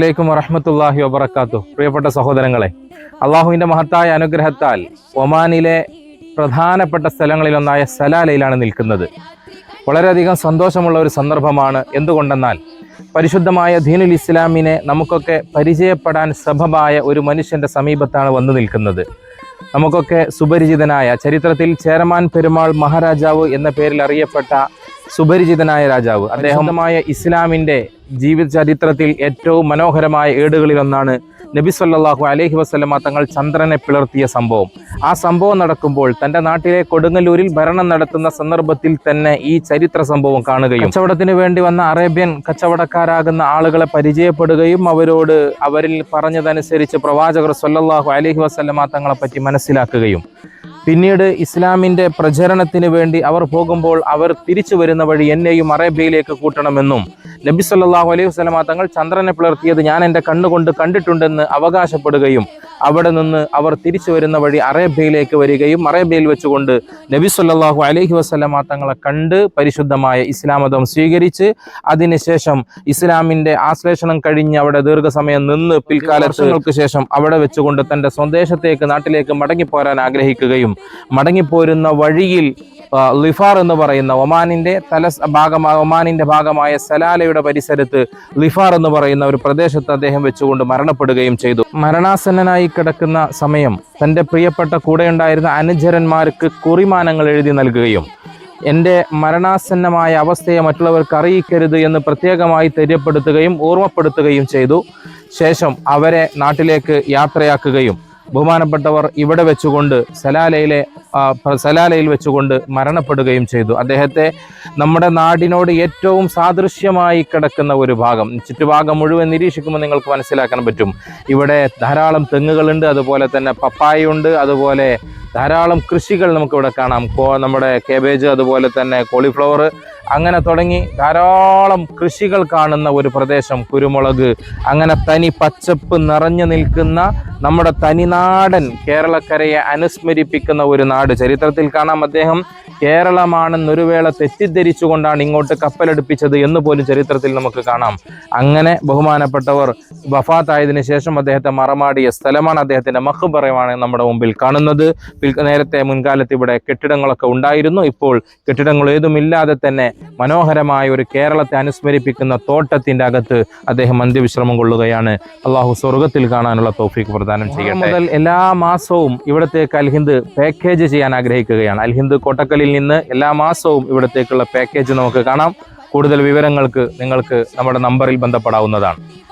അലൈക്കും വറഹമത്തല്ലാഹി വബർക്കാത്തു പ്രിയപ്പെട്ട സഹോദരങ്ങളെ അള്ളാഹുവിന്റെ മഹത്തായ അനുഗ്രഹത്താൽ ഒമാനിലെ പ്രധാനപ്പെട്ട സ്ഥലങ്ങളിലൊന്നായ സലാലയിലാണ് നിൽക്കുന്നത്. വളരെയധികം സന്തോഷമുള്ള ഒരു സന്ദർഭമാണ്. എന്തുകൊണ്ടെന്നാൽ പരിശുദ്ധമായ ദീനുൽ ഇസ്ലാമിനെ നമുക്കൊക്കെ പരിചയപ്പെടാൻ സഭമായ ഒരു മനുഷ്യന്റെ സമീപത്താണ് വന്നു നിൽക്കുന്നത്. നമുക്കൊക്കെ സുപരിചിതനായ ചരിത്രത്തിൽ ചേരമാൻ പെരുമാൾ മഹാരാജാവ് എന്ന പേരിൽ അറിയപ്പെട്ട സുപരിചിതനായ രാജാവ്. അദ്ദേഹമായ ഇസ്ലാമിന്റെ ജീവിത ചരിത്രത്തിൽ ഏറ്റവും മനോഹരമായ ഏടുകളിൽ ഒന്നാണ് നബി സല്ലാഹു അലഹി വസ്ലമ തങ്ങൾ ചന്ദ്രനെ പിളർത്തിയ സംഭവം. ആ സംഭവം നടക്കുമ്പോൾ തന്റെ നാട്ടിലെ കൊടുങ്ങല്ലൂരിൽ ഭരണം നടത്തുന്ന സന്ദർഭത്തിൽ തന്നെ ഈ ചരിത്ര സംഭവം കാണുകയും കച്ചവടത്തിന് വേണ്ടി വന്ന അറേബ്യൻ കച്ചവടക്കാരാകുന്ന ആളുകളെ പരിചയപ്പെടുകയും അവരോട് അവരിൽ പറഞ്ഞതനുസരിച്ച് പ്രവാചകർ സല്ലാഹു അലഹി വസ്ലമ തങ്ങളെ പറ്റി മനസ്സിലാക്കുകയും പിന്നീട് ഇസ്ലാമിന്റെ പ്രചരണത്തിന് വേണ്ടി അവർ പോകുമ്പോൾ അവർ തിരിച്ചു വരുന്ന വഴി എന്നെയും അറേബ്യയിലേക്ക് കൂട്ടണമെന്നും നബി സല്ലല്ലാഹു അലൈഹി വസല്ലമ തങ്ങൾ ചന്ദ്രനെ പിളർത്തിയത് ഞാൻ എന്റെ കണ്ണുകൊണ്ട് കണ്ടിട്ടുണ്ടെന്ന് അവകാശപ്പെടുകയും അവിടെ നിന്ന് അവർ തിരിച്ചു വരുന്ന വഴി അറേബ്യയിലേക്ക് വരികയും അറേബ്യയിൽ വെച്ചുകൊണ്ട് നബി സല്ലാഹു അലഹി വസല്ലമ തങ്ങളെ കണ്ട് പരിശുദ്ധമായ ഇസ്ലാം മതം സ്വീകരിച്ച് അതിനുശേഷം ഇസ്ലാമിന്റെ ആശ്ലേഷണം കഴിഞ്ഞ് അവിടെ ദീർഘസമയം നിന്ന് പിൽക്കാലങ്ങൾക്ക് ശേഷം അവിടെ വെച്ചുകൊണ്ട് തന്റെ സ്വദേശത്തേക്ക് നാട്ടിലേക്ക് മടങ്ങിപ്പോരാൻ ആഗ്രഹിക്കുകയും മടങ്ങിപ്പോരുന്ന വഴിയിൽ ലിഫാർ എന്ന് പറയുന്ന ഒമാനിന്റെ തല ഭാഗമായ ഒമാനിന്റെ ഭാഗമായ സലാലയുടെ പരിസരത്ത് ലിഫാർ എന്ന് പറയുന്ന ഒരു പ്രദേശത്ത് അദ്ദേഹം വെച്ചുകൊണ്ട് മരണപ്പെടുകയും ചെയ്തു. മരണാസന്നനായി കിടക്കുന്ന സമയം തന്റെ പ്രിയപ്പെട്ട കൂടെയുണ്ടായിരുന്ന അനുചരന്മാർക്ക് കുറിമാനങ്ങൾ എഴുതി നൽകുകയും എന്റെ മരണാസന്നമായ അവസ്ഥയെ മറ്റുള്ളവർക്ക് അറിയിക്കരുത് എന്ന് പ്രത്യേകമായി തെര്യപ്പെടുത്തുകയും ഓർമ്മപ്പെടുത്തുകയും ചെയ്തു. ശേഷം അവരെ നാട്ടിലേക്ക് യാത്രയാക്കുകയും ബഹുമാനപ്പെട്ടവർ ഇവിടെ വെച്ചുകൊണ്ട് സലാലയിലെ സലാലയിൽ വെച്ചുകൊണ്ട് മരണപ്പെടുകയും ചെയ്തു. അദ്ദേഹത്തെ നമ്മുടെ നാടിനോട് ഏറ്റവും സാദൃശ്യമായി കിടക്കുന്ന ഒരു ഭാഗം. ചുറ്റുഭാഗം മുഴുവൻ നിരീക്ഷിക്കുമ്പോൾ നിങ്ങൾക്ക് മനസ്സിലാക്കാൻ പറ്റും. ഇവിടെ ധാരാളം തെങ്ങുകളുണ്ട് അതുപോലെ തന്നെ പപ്പായുണ്ട് അതുപോലെ ധാരാളം കൃഷികൾ നമുക്കിവിടെ കാണാം. നമ്മുടെ കേബേജ് അതുപോലെ തന്നെ കോളിഫ്ലവർ അങ്ങനെ തുടങ്ങി ധാരാളം കൃഷികൾ കാണുന്ന ഒരു പ്രദേശം കുരുമുളക്. അങ്ങനെ തനി പച്ചപ്പ് നിറഞ്ഞു നിൽക്കുന്ന നമ്മുടെ തനിനാടൻ കേരളക്കരയെ അനുസ്മരിപ്പിക്കുന്ന ഒരു നാട്. ചരിത്രത്തിൽ കാണാം അദ്ദേഹം കേരളമാണെന്നൊരു വേള തെറ്റിദ്ധരിച്ചുകൊണ്ടാണ് ഇങ്ങോട്ട് കപ്പലടുപ്പിച്ചത് എന്ന് പോലും ചരിത്രത്തിൽ നമുക്ക് കാണാം. അങ്ങനെ ബഹുമാനപ്പെട്ടവർ വഫാത്തായതിനു ശേഷം അദ്ദേഹത്തെ മറമാടിയ സ്ഥലമാണ് അദ്ദേഹത്തിന്റെ മഹ്ബറയാണ് നമ്മുടെ മുമ്പിൽ കാണുന്നത്. നേരത്തെ മുൻകാലത്ത് ഇവിടെ കെട്ടിടങ്ങളൊക്കെ ഉണ്ടായിരുന്നു. ഇപ്പോൾ കെട്ടിടങ്ങൾ ഏതുമില്ലാതെ തന്നെ മനോഹരമായ ഒരു കേരളത്തെ അനുസ്മരിപ്പിക്കുന്ന തോട്ടത്തിന്റെ അകത്ത് അദ്ദേഹം അന്ത്യവിശ്രമം കൊള്ളുകയാണ്. അള്ളാഹു സ്വർഗത്തിൽ കാണാനുള്ള തോഫീക്ക് പ്രദാനം ചെയ്യട്ടെ. മുതൽ എല്ലാ മാസവും ഇവിടത്തേക്ക് അൽഹിന്ദ് പാക്കേജ് ചെയ്യാൻ ആഗ്രഹിക്കുകയാണ്. അൽഹിന്ദ് കോട്ടക്കലിൽ നിന്ന് എല്ലാ മാസവും ഇവിടത്തേക്കുള്ള പാക്കേജ് നമുക്ക് കാണാം. കൂടുതൽ വിവരങ്ങൾക്ക് നിങ്ങൾക്ക് നമ്മുടെ നമ്പറിൽ ബന്ധപ്പെടാവുന്നതാണ്.